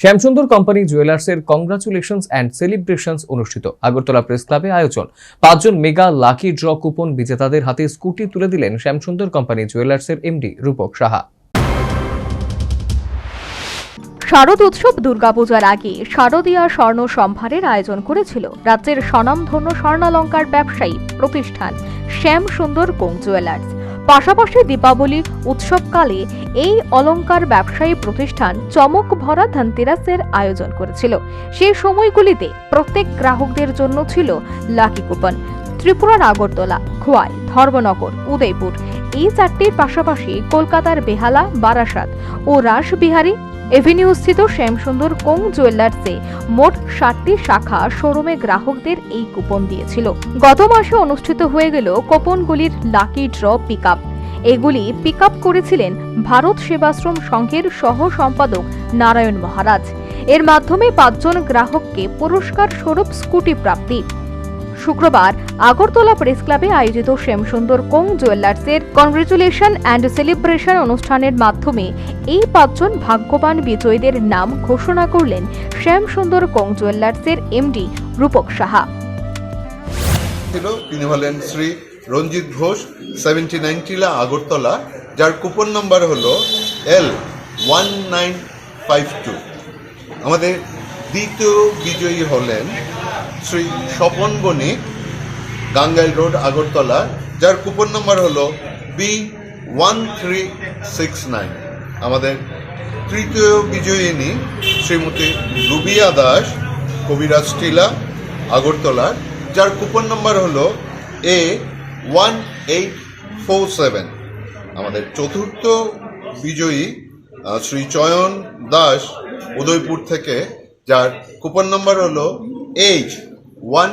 Shyamsundar company জুয়েলার্সের congratulations and celebrations অনুষ্ঠিত। Agartala press ক্লাবে আয়োজন। পাঁচজন মেগা লাকি ড্র কুপন বিজেতাদের হাতে স্কুটি তুলে দিলেন শ্যামসুন্দর কোম্পানি জুয়েলার্সের এমডি রূপক সাহা। শারদ উৎসব দুর্গাপূজার আগে শারদীয়া স্বর্ণ সম্ভারের আয়োজন করেছিল রাজ্যের স্বনামধন্য স্বর্ণালঙ্কার ব্যবসায়ী প্রতিষ্ঠান শ্যাম সুন্দর কোং জুয়েলার্স। পাশাপাশি দীপাবলি উৎসবকালে এই অলংকার ব্যবসায়ী প্রতিষ্ঠান চমক ভরা ধনতেরাসের আয়োজন করেছিল। সেই সময়গুলিতে প্রত্যেক গ্রাহকদের জন্য ছিল লাকি কুপন। ত্রিপুরার আগরতলা খোয়াই, ধর্মনগর, উদয়পুর, এই চারটির পাশাপাশি কলকাতার বেহালা, বারাসাত ও রাসবিহারী এভিনিউস্থিত শ্যামসুন্দর কোং জুয়েলার্সে মোট ষাটটি শাখা শোরুমে গ্রাহকদের এই কুপন দিয়েছিল। গত মাসে অনুষ্ঠিত হয়ে গেল কুপনগুলির লাকি ড্র পিক এগুলি পিক করেছিলেন ভারত সেবাশ্রম সংঘের সহ সম্পাদক নারায়ণ মহারাজ। এর মাধ্যমে পাঁচজন গ্রাহককে পুরস্কার স্বরূপ স্কুটি প্রাপ্তি। শুক্রবার আগরতলা প্রেস ক্লাবে আয়োজিত শ্যামসুন্দর কোং জুয়েলার্সের কংগ্রেচুলেশন অ্যান্ড সেলিব্রেশন অনুষ্ঠানের মাধ্যমে এই পাঁচজন ভাগ্যবান বিজয়ীদের নাম ঘোষণা করলেন শ্যামসুন্দর কোং জুয়েলার্সের এমডি রূপক সাহা। ছিল তিনি হলেন শ্রী রঞ্জিত ঘোষ সেভেন্টি নাইন টিলা আগরতলা, যার কুপন নাম্বার হলো L one nine five two আমাদের দ্বিতীয় বিজয়ী হলেন শ্রী স্বপন বণিক, গাঙ্গাইল রোড, আগরতলা, যার কুপন নাম্বার হলো B one three six nine আমাদের তৃতীয় বিজয়িনী শ্রীমতী রুবিয়া দাস, কবিরাজ টিলা, আগরতলার, যার কুপন নম্বর হলো A one eight four seven. আমাদের চতুর্থ বিজয়ী শ্রী চয়ন দাস উদয়পুর থেকে, যার কুপন নম্বর হলো H one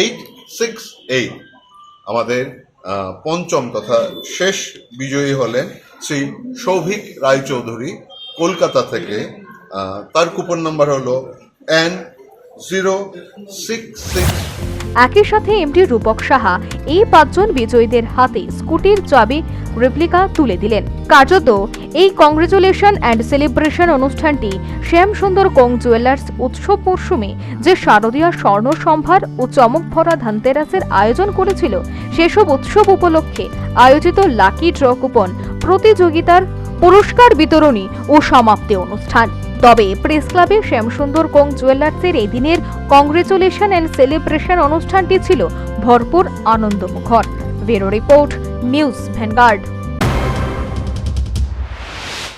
eight six eight. আমাদের পঞ্চম তথা শেষ বিজয়ী হলেন শ্রী সৌভিক রায়চৌধুরী কলকাতা থেকে তার কুপন নাম্বার হলো এন একই সাথে এমডি রূপক সাহা, এই পাঁচজন বিজয়ীদের হাতে স্কুটির চাবি রেপ্লিকা তুলে দিলেন। কার্যত, এই কংগ্রেচুলেশন অ্যান্ড সেলিব্রেশন অনুষ্ঠানটি শ্যাম সুন্দর কোং জুয়েলার্স উৎসব মরশুমে যে শারদীয় স্বর্ণ সম্ভার ও চমক ভরা ধানতেরাসের আয়োজন করেছিল, সেসব উৎসব উপলক্ষে আয়োজিত লাকি ড্র কুপন, প্রতিযোগিতার পুরস্কার বিতরণী ও সমাপ্তি অনুষ্ঠান। তবে প্রেস ক্লাবে শ্যামসুন্দর কং জুয়েলার্সের এই দিনের কংগ্রেচুলেশন অ্যান্ড সেলিব্রেশন অনুষ্ঠানটি ছিল ভরপুর আনন্দমুখর। Bureau report, news Vanguard.